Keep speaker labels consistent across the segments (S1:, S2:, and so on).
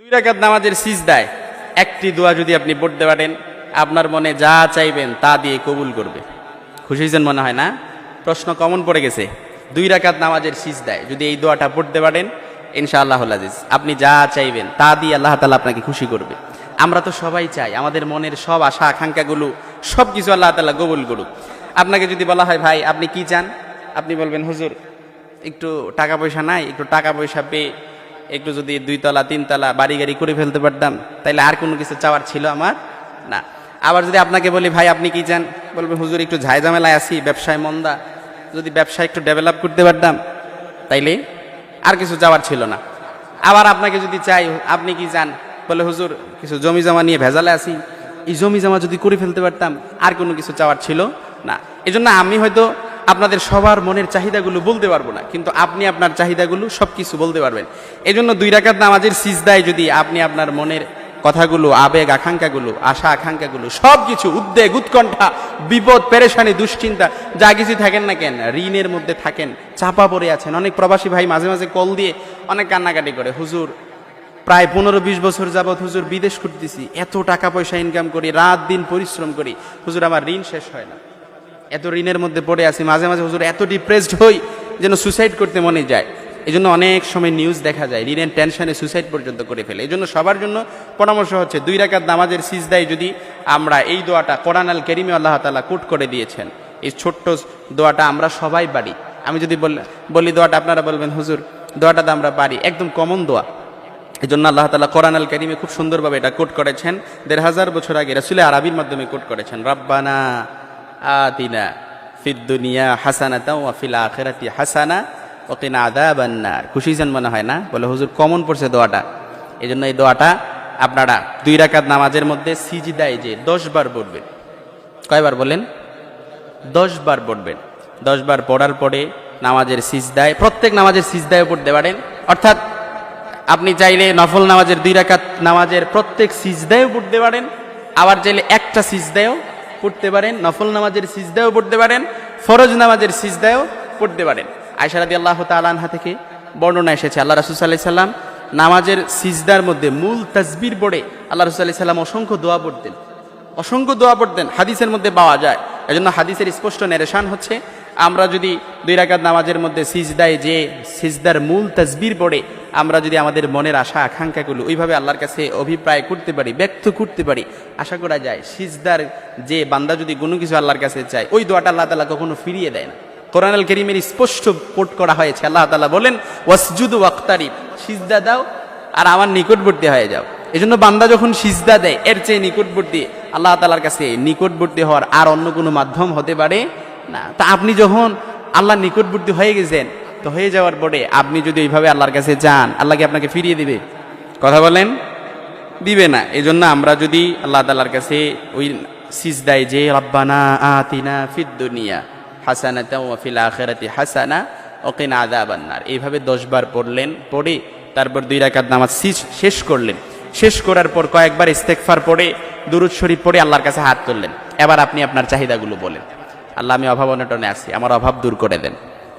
S1: দুই রাকাত নামাজের সিজ দেয় একটি দোয়া যদি আপনি পড়তে পারেন, আপনার মনে যা চাইবেন তা দিয়ে কবুল করবে। খুশি হয়েছেন মনে হয় না? প্রশ্ন কমন পড়ে গেছে। দুই রাকাত নামাজের সিজ দেয় যদি এই দোয়াটা পড়তে পারেন, ইনশাআল্লাহ আজিজ, আপনি যা চাইবেন তা দিয়ে আল্লাহ তালা আপনাকে খুশি করবে। আমরা তো সবাই চাই, আমাদের মনের সব আশা, আকাঙ্ক্ষাগুলো সব কিছু আল্লাহ তালা কবুল করুক। আপনাকে যদি বলা হয়, ভাই, আপনি কি চান? আপনি বলবেন, হুজুর, একটু টাকা পয়সা নাই, একটু টাকা পয়সা পেয়ে একটু যদি দুইতলা, তিনতলা বাড়ি গাড়ি করে ফেলতে পারতাম, তাইলে আর কোনো কিছু চাওয়ার ছিল আমার না। আবার যদি আপনাকে বলি, ভাই, আপনি কি চান? বলবে, হুজুর, একটু ঝামেলায় আছি, ব্যবসায় মন্দা। যদি ব্যবসা একটু ডেভেলপ করতে পারতাম, তাইলে আর কিছু চাওয়ার ছিল না। আবার আপনাকে যদি চাই, আপনি কি চান? বলে, হুজুর, কিছু জমি জমা নিয়ে ভেজালে আসি এই জমি জমা যদি করে ফেলতে পারতাম, আর কোনো কিছু চাওয়ার ছিল না। এই জন্য আমি হয়তো আপনাদের সবার মনের চাহিদাগুলো বলতে পারব না, কিন্তু আপনি আপনার চাহিদাগুলো সব কিছু বলতে পারবেন। এই জন্য দুই রাকাত নামাজের সিজদায় যদি আপনি আপনার মনের কথাগুলো, আবেগ, আকাঙ্ক্ষাগুলো, আশা, আকাঙ্ক্ষাগুলো সব কিছু উদ্বেগ, উৎকণ্ঠা, বিপদ, পেরেশানি, দুশ্চিন্তা, যা কিছু থাকেন না কেন, ঋণের মধ্যে থাকেন, চাপা পড়ে আছেন। অনেক প্রবাসী ভাই মাঝে মাঝে কল দিয়ে অনেক কান্নাকাটি করে, হুজুর, প্রায় পনেরো বিশ বছর যাবৎ হুজুর বিদেশ করতেছি এত টাকা পয়সা ইনকাম করি, রাত দিন পরিশ্রম করি, হুজুর, আমার ঋণ শেষ হয় না। এত ঋণের মধ্যে পড়ে আছি, মাঝে মাঝে হুজুর এত ডিপ্রেসড হই যেন সুসাইড করতে মনে যায়। এই জন্য অনেক সময় নিউজ দেখা যায়, ঋণের টেনশনে সুসাইড পর্যন্ত করে ফেলে। এই জন্য সবার জন্য পরামর্শ হচ্ছে, দুই রাকাত নামাজের সিজদায় যদি আমরা এই দোয়াটা কোরআন আল কেরিমে আল্লাহ তালা কোট করে দিয়েছেন, এই ছোট্ট দোয়াটা আমরা সবাই পারি। আমি যদি বল- দোয়াটা, আপনারা বলবেন, হুজুর, দোয়াটা তো আমরা পারি। একদম কমন দোয়া। এই জন্য আল্লাহ তালা কোরআন আল করিমে খুব সুন্দরভাবে এটা কোট করেছেন। দেড় হাজার বছর আগে রসুলে আরবির মাধ্যমে কোট করেছেন, রব্বানা আতিনা ফিদ দুনিয়া হাসানা তাও ফিল আখেরাতি হাসানা ওকিনা আদাবান্নার খুশি যেন মনে হয় না? বলে, হুজুর, কমন পড়ছে দোয়াটা। এই জন্য এই দোয়াটা আপনারা দুই রাকাত নামাজের মধ্যে সিজিদায় যে দশ বার পড়বেন। কয়বার বলেন দশ বার পড়বেন। দশ বার পড়ার পরে নামাজের সিজদায়, প্রত্যেক নামাজের সিজদায় পড়তে পারেন। অর্থাৎ আপনি চাইলে নফল নামাজের দুই রাকাত নামাজের প্রত্যেক সিজদায়ও পড়তে পারেন। আবার চাইলে একটা সিজদায়ও পড়তে পারেন, নফল নামাজের সিজদায়ও পড়তে পারেন, ফরজ নামাজের সিজদায়ও পড়তে পারেন। আয়সারাদি আল্লাহ তালানহা থেকে বর্ণনা এসেছে, আল্লাহ রাসুল সাল্লাহ সাল্লাম নামাজের সিজদার মধ্যে মূল তসবির পড়ে, আল্লাহ রসুল সাল্লাম অসংখ্য দোয়া পড়তেন। অসংখ্য দোয়া পড়তেন, হাদিসের মধ্যে পাওয়া যায়। এজন্য হাদিসের স্পষ্ট নেরেশান হচ্ছে আমরা যদি দুই রাকাত নামাজের মধ্যে সিজদায় যে সিজদার মূল তাসবির পড়ে, আমরা যদি আমাদের মনের আশা, আকাঙ্ক্ষাগুলো ওইভাবে আল্লাহর কাছে অভিপ্রায় করতে পারি, ব্যক্ত করতে পারি, আশা করা যায় সিজদার যে বান্দা যদি কোনো কিছু আল্লাহর কাছে চায়, ওই দোয়াটা আল্লাহ তালা কখনো ফিরিয়ে দেয় না। কোরআন আল করিমের স্পষ্ট পোট করা হয়েছে, আল্লাহ তালা বলেন, ওয়াসজুদ ওয়াক্তারিব সিজদা দাও আর আমার নিকটবর্তী হয়ে যাও। এই জন্য বান্দা যখন সিজদা দেয়, এর চেয়ে নিকটবর্তী, আল্লাহ তালার কাছে নিকটবর্তী হওয়ার আর অন্য কোনো মাধ্যম হতে পারে না। তা আপনি যখন আল্লাহ নিকটবর্তী হয়ে গেছেন, তো হয়ে যাওয়ার পরে আপনি যদি ওইভাবে আল্লাহর কাছে যান, আল্লাহ কি আপনাকে ফিরিয়ে দিবে? কথা বলেন? দিবে না। এই জন্য আমরা যদি আল্লাহ তালার কাছে ওই সিজদায় যে রব্বানা আতিনা ফিদ দুনিয়া হাসানাতা ওয়া ফিল আখিরাতি হাসানা ওকিনা আযাবান্নার এইভাবে দশ বার পড়লেন, পড়ে তারপর দুই রাকাত নামাজ শেষ করলেন। শেষ করার পর কয়েকবার ইস্তেকফার পড়ে, দুরুদ শরীফ পড়ে আল্লাহর কাছে হাত তুললেন। এবার আপনি আপনার চাহিদাগুলো বলেন। আল্লাহ, আমি অভাব অনটনে আছি, আমার অভাব দূর করে দেন।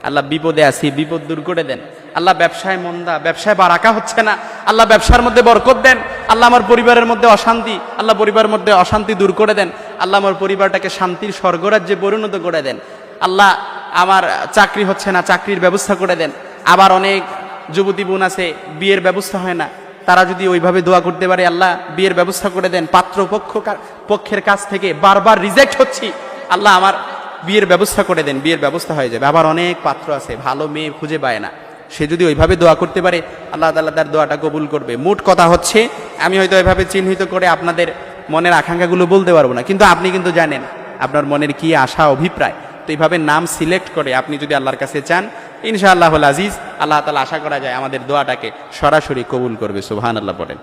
S1: আল্লাহ, বিপদে আছি, বিপদ দূর করে দেন। আল্লাহ, ব্যবসায় মন্দা, ব্যবসায় বারাকা হচ্ছে না। আল্লাহ, ব্যবসার মধ্যে বরকত দেন। আল্লাহ, আমার পরিবারের মধ্যে অশান্তি। আল্লাহ, পরিবারের মধ্যে অশান্তি দূর করে দেন। আল্লাহ, আমার পরিবারটাকে শান্তির স্বর্গরাজ্যে পরিণত করে দেন। আল্লাহ, আমার চাকরি হচ্ছে না, চাকরির ব্যবস্থা করে দেন। আবার অনেক যুবতী বোন আছে, বিয়ের ব্যবস্থা হয় না। তারা যদি ওইভাবে দোয়া করতে পারে, আল্লাহ, বিয়ের ব্যবস্থা করে দেন। পাত্র পক্ষ পক্ষের কাছ থেকে বারবার রিজেক্ট হচ্ছি। আল্লাহ, আমার বিয়ের ব্যবস্থা করে দেন, বিয়ের ব্যবস্থা হয়ে যাবে। আবার অনেক পাত্র আছে, ভালো মেয়ে খুঁজে পায় না। সে যদি ওইভাবে দোয়া করতে পারে, আল্লাহ তাল্লাহ তার দোয়াটা কবুল করবে। মোট কথা হচ্ছে, আমি হয়তো এভাবে চিহ্নিত করে আপনাদের মনের আকাঙ্ক্ষাগুলো বলতে পারব না, কিন্তু আপনি কিন্তু জানেন, আপনার মনের কি আশা, অভিপ্রায়। তো এইভাবে নাম সিলেক্ট করে আপনি যদি আল্লাহর কাছে চান ইনশাআল্লাহ আজিজ, আল্লাহ তালা আশা করা যায় আমাদের দোয়াটাকে সরাসরি কবুল করবে সুবহান আল্লাহ পড়েন